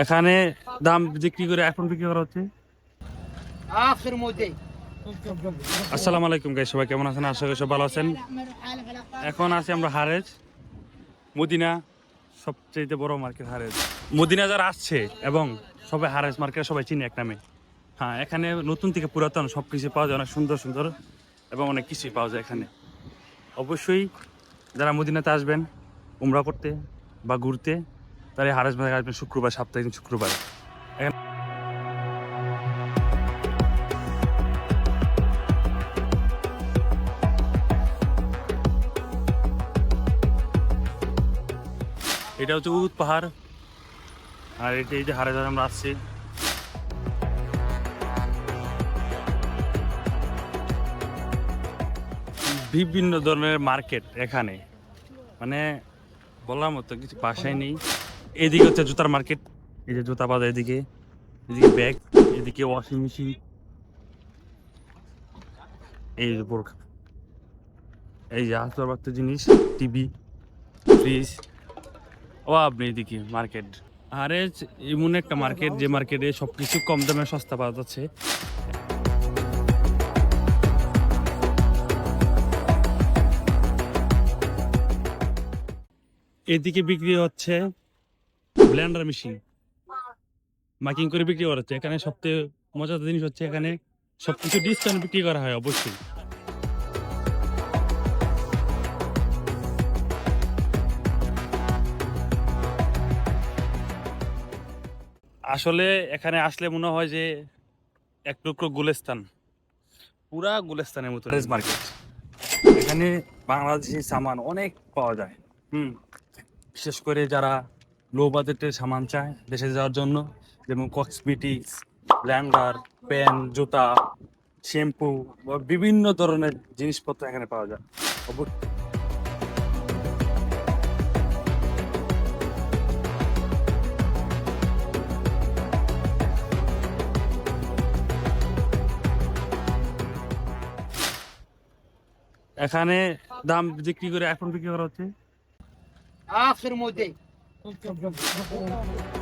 এখানে দাম বিক্রি করে এখন বিক্রি করা হচ্ছে। আসসালামু আলাইকুম গাই সবাই কেমন আছেন? আশা করি সব ভালো আছেন। এখন আছি আমরা হারেজ মদিনা সবচেয়ে বড় মার্কেট হারেজ। মদিনা যারা আসছে এবং সবাই হারেজ মার্কেট সবাই চিনি এক নামে। হ্যাঁ এখানে নতুন থেকে পুরাতন সব কিছু পাওয়া যায় অনেক সুন্দর সুন্দর এবং অনেক কিছুই পাওয়া যায় এখানে। অবশ্যই যারা মদিনাতে আসবেন উমরা করতে বা ঘুরতে তারা এই হারেজ মার্কেট আসবেন শুক্রবার, সাপ্তাহিক শুক্রবার। এটা হচ্ছে উদ পাহাড়। আর এটা এই যে হারে আমরা আসছি। বিভিন্ন ধরনের মার্কেট এখানে। মানে বলার মতো কিছু বাসায় নেই। এদিকে হচ্ছে জুতার মার্কেট এই যে জুতা বাজার এদিকে এদিকে ব্যাগ এদিকে ওয়াশিং মেশিন এই বোরখা এই যে আসবাবপত্র জিনিস টিভি ফ্রিজ ও আপনি এদিকে মার্কেট আরে এমন একটা মার্কেট যে মার্কেটে সব কিছু কম দামে সস্তা পাওয়া যাচ্ছে। এদিকে বিক্রি হচ্ছে ব্লেন্ডার মেশিন মার্কিং করে বিক্রি করা হচ্ছে। এখানে সবচেয়ে মজাদার জিনিস হচ্ছে এখানে সবকিছু ডিসকাউন্ট বিক্রি করা হয় অবশ্যই। আসলে এখানে আসলে মনে হয় যে এক টুকরো গুলেস্তান। পুরা গুলেস্তানের মতো মার্কেট এখানে বাংলাদেশি সামান অনেক পাওয়া যায়। হুম। বিশেষ করে যারা লো বাজেটের সামান চায় দেশে যাওয়ার জন্য, যেমন কসমেটিক্স ল্যাঙ্গার প্যান জুতা শ্যাম্পু বা বিভিন্ন ধরনের জিনিসপত্র এখানে পাওয়া যায়। অবশ্যই এখানে দাম বিক্রি করে এখন বিক্রি করা হচ্ছে? আখের মধ্যে। Tamam.